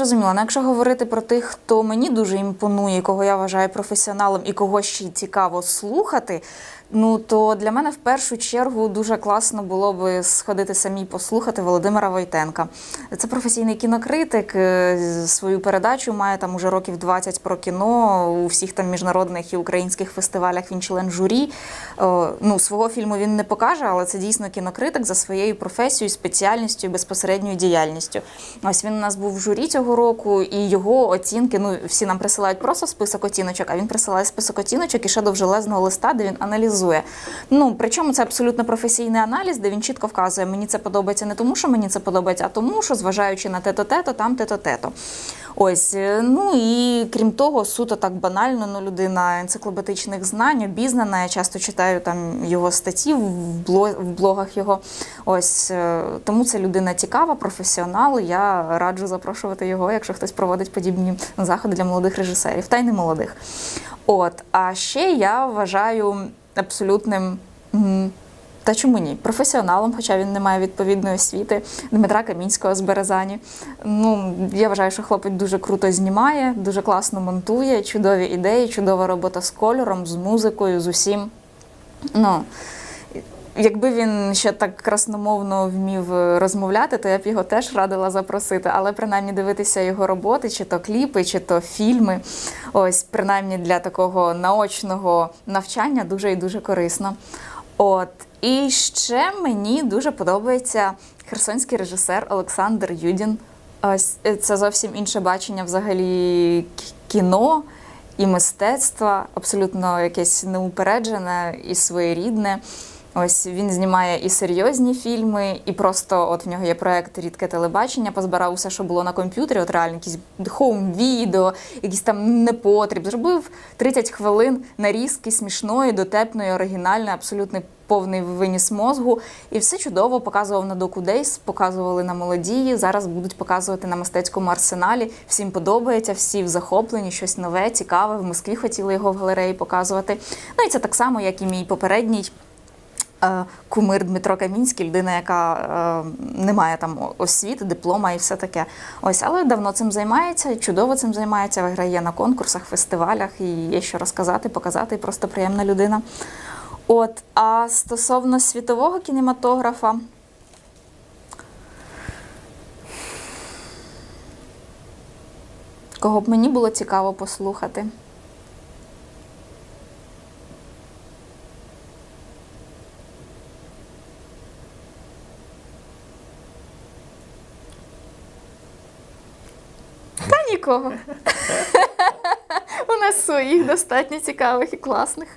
Зрозуміло, ну якщо говорити про тих, хто мені дуже імпонує, кого я вважаю професіоналом і кого ще й цікаво слухати, ну то для мене в першу чергу дуже класно було би сходити самі послухати Володимира Войтенка. Це професійний кінокритик. е, Свою передачу має там уже років 20 про кіно у всіх там міжнародних і українських фестивалях. Він член журі. Ну, свого фільму він не покаже, але це дійсно кінокритик за своєю професією, спеціальністю безпосередньою діяльністю. Ось він у нас був в журі цього року, і його оцінки. Ну всі нам присилають просто список оціночок, а він присилає список оціночок і ще довжелезного листа, де він аналізує. Ну причому це абсолютно професійний аналіз, де він чітко вказує, мені це подобається не тому, що мені це подобається, а тому, що зважаючи на те-то, те-то, там те-то, те-то. Ось е, ну і крім того, суто так банально, ну людина енциклопедичних знань, обізнана. Я часто читаю там його статті в бло- в блогах його. Ось е, тому це людина цікава, професіонал. Я раджу запрошувати його, якщо хтось проводить подібні заходи для молодих режисерів, та й не молодих. От, а ще я вважаю абсолютним. Та чому ні? Професіоналом, хоча він не має відповідної освіти, Дмитра Камінського з Березані. Ну, я вважаю, що хлопець дуже круто знімає, дуже класно монтує, чудові ідеї, чудова робота з кольором, з музикою, з усім. Ну, якби він ще так красномовно вмів е, розмовляти, то я б його теж радила запросити. Але принаймні дивитися його роботи, чи то кліпи, чи то фільми. Ось, принаймні для такого наочного навчання дуже і дуже корисно. От. І ще мені дуже подобається херсонський режисер Олександр Юдін. Ось е, це зовсім інше бачення взагалі кіно і мистецтва, абсолютно якесь неупереджене і своєрідне. Ось він знімає і серйозні фільми, і просто от в нього є проект Рідке телебачення, позбирав усе, що було на комп'ютері, от реально якісь хоум-відео, якийсь там непотріб. Зробив 30 хвилин нарізки смішної, дотепної, оригінальної, абсолютно повний виніс мозгу. І все чудово показував на Доку Дейс, показували на молодії. Зараз будуть показувати на мистецькому арсеналі. Всім подобається, всі в захопленні, щось нове, цікаве. В Москві хотіли його в галереї показувати. Ну і це так само, як і мій попередній. Е, Кумир Дмитро Камінський, людина, яка е, не має там освіти, диплома і все таке. Ось, але давно цим займається, чудово цим займається, виграє на конкурсах, фестивалях, і є що розказати, показати, і просто приємна людина. От, а стосовно світового кінематографа. Кого б мені було цікаво послухати? Нікого. У нас своїх достатньо цікавих і класних.